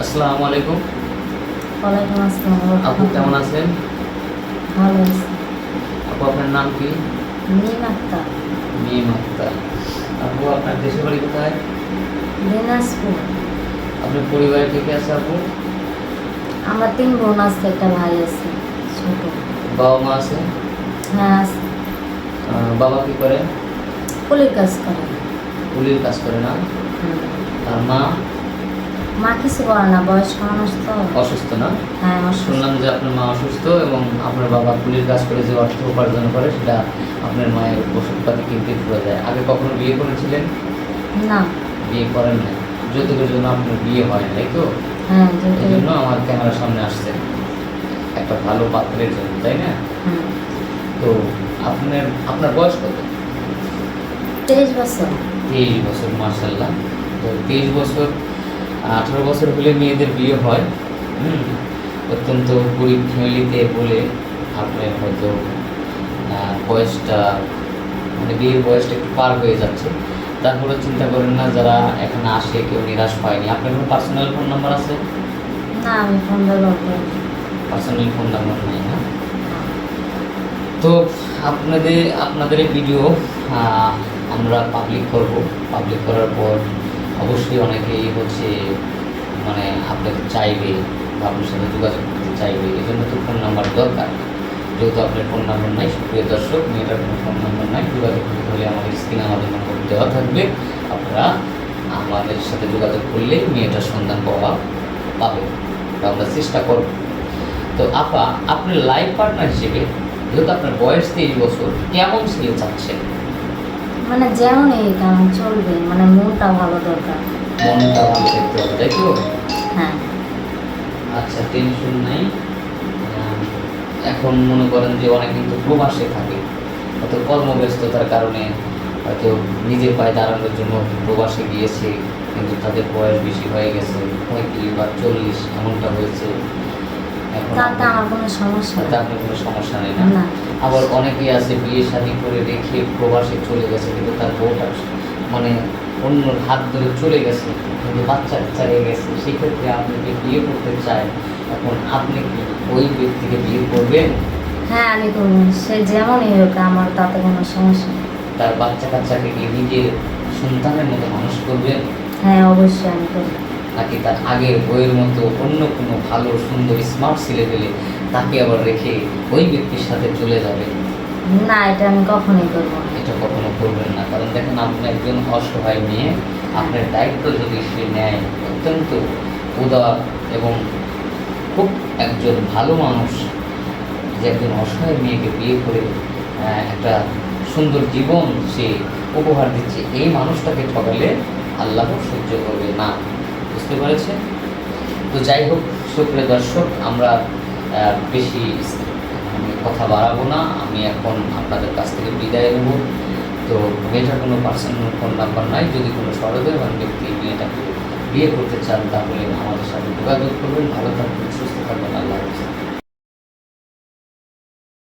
আসসালামু আলাইকুম। ওয়ালাইকুম আসসালাম আপু কেমন আছেন? ভালো আছি। আপু আপনার নাম কি? মিম আক্তার মিম আক্তার আপু আপনার দেশের বাড়ি কোথায়? দিনাজপুর। আপনার পরিবারে কে কে আছে আপু? আমার তিন বোন আছে একটা ভাই আছে ছোট। বাবা মা আছে? হ্যাঁ আছে। বাবা কি করে? কুলির কাজ করে। কুলির কাজ করে না? আর মা? মা কিছু করে না বয়স্ক মানুষ তো। অসুস্থ না? হ্যাঁ শুনলাম যে আপনার মা অসুস্থ এবং আপনার বাবা কুলির কাজ করে যে অর্থ উপার্জন করে সেটা আপনার মায়ের ওষুধপাতি কিনতে পুরো যায় আগে কখনো বিয়ে করেছিলেন? না। বিয়ে করেন না যৌতুকের জন্য আপনার বিয়ে হয় তাই তো? হ্যাঁ এই জন্য আমার ক্যামেরার সামনে আসছে। একটা ভালো পাত্রের জন্য তাই না? তো আপনার আপনার বয়স কত? তেইশ বছর। তেইশ বছর মার্শাল্লাহ তো তেইশ বছর আঠারো বছর হলে মেয়েদের বিয়ে হয়। হুম অত্যন্ত গরিব ফ্যামিলিতে বলে আপনার হয়তো বয়সটা মানে বিয়ের বয়সটা একটু পার হয়ে যাচ্ছে। তারপরে চিন্তা করেন না যারা এখানে আসে কেউ নিরাশ হয়নি আপনার কোনো পার্সোনাল ফোন নাম্বার আছে? না আমি ফোন। পার্সোনাল ফোন নাম্বার নেই না? তো আপনাদের আপনাদের ভিডিও আমরা পাবলিক করব। পাবলিক করার পর অবশ্যই অনেকেই হচ্ছে মানে আপনাকে চাইবে বা আপনার সাথে যোগাযোগ করতে চাইবে এই জন্য তো ফোন নাম্বার দরকার। যেহেতু আপনার ফোন নাম্বার নাই, সুপ্রিয় দর্শক, মেয়েটার কোনো ফোন নাম্বার নাই, যোগাযোগ করতে হলে আমাদের স্ক্রিনে আমাদের নম্বর দেওয়া থাকবে। আপনারা আমাদের সাথে যোগাযোগ করলে মেয়েটার সন্ধান পাওয়া পাবে তো আমরা চেষ্টা করব। তো আপা, আপনার লাইফ পার্টনার হিসেবে, যেহেতু আপনার বয়স তেইশ বছর, কেমন ছেলে চাচ্ছেন? মানে যেমন এই কেমন চলবে মানে মনটা ভালো দরকার। মনটা ভালো দেখতে হবে তাই তো? হ্যাঁ। আচ্ছা টেনশন নাই। এখন মনে করেন যে অনেক কিন্তু প্রবাসে থাকে হয়তো কর্মব্যস্ততার কারণে হয়তো নিজের পায়ে দাঁড়ানোর জন্য প্রবাসে গিয়েছে কিন্তু তাদের বয়স বেশি হয়ে গেছে পঁয়ত্রিশ বা চল্লিশ এমনটা হয়েছে। এখন তাতে আমার কোনো সমস্যা তাতে আপনার কোনো সমস্যা নেই না। আবার অনেকেই আছে বিয়ে শাদী করে রেখে প্রবাসে চলে গেছে কিন্তু তার বউটা মানে অন্য হাত ধরে চলে গেছে কিন্তু বাচ্চা কাচ্চা রয়ে গেছে। সেক্ষেত্রে আপনি যে বিয়ে করতে চায় এখন আপনি কি ওই ব্যক্তিকে বিয়ে করবেন? হ্যাঁ আমি করব। সে যেমনই হোক আমার তাতে কোনো সমস্যা নেই। তার বাচ্চা কাচ্চাকে নিজের সন্তানের মতো মানুষ করবেন? হ্যাঁ অবশ্যই আমি করব। নাকি তার আগের বইয়ের মতো অন্য কোনো ভালো সুন্দর স্মার্ট ছেলে পেলে তাকে আবার রেখে ওই ব্যক্তির সাথে চলে যাবে। না এটা আমি কখনোই করব এটা কখনো করবেন না। কারণ দেখেন আপনি একজন অসহায় মেয়ে আপনার দায়িত্ব যদি সে নেয় অত্যন্ত উদার এবং খুব একজন ভালো মানুষ যে একজন অসহায় মেয়েকে বিয়ে করে একটা সুন্দর জীবন সে উপহার দিচ্ছে এই মানুষটাকে ঠকালে আল্লাহ সহ্য করবে না। বুঝতে পেরেছেন তো যাই হোক, সুপ্রিয় দর্শক, আমরা বেশি কথা বাড়াবো না। আমি এখন আপনাদের কাছ থেকে বিদায় নেব। তো মেয়েটার কোনো পার্সোনাল ফোন নাম্বার নাই। যদি কোনো সরদয়বান ব্যক্তি মেয়েটাকে বিয়ে করতে চান, তাহলে আমাদের সাথে যোগাযোগ করবেন। ভালো থাকবেন, সুস্থ থাকবেন। আল্লাহ হাফেজ।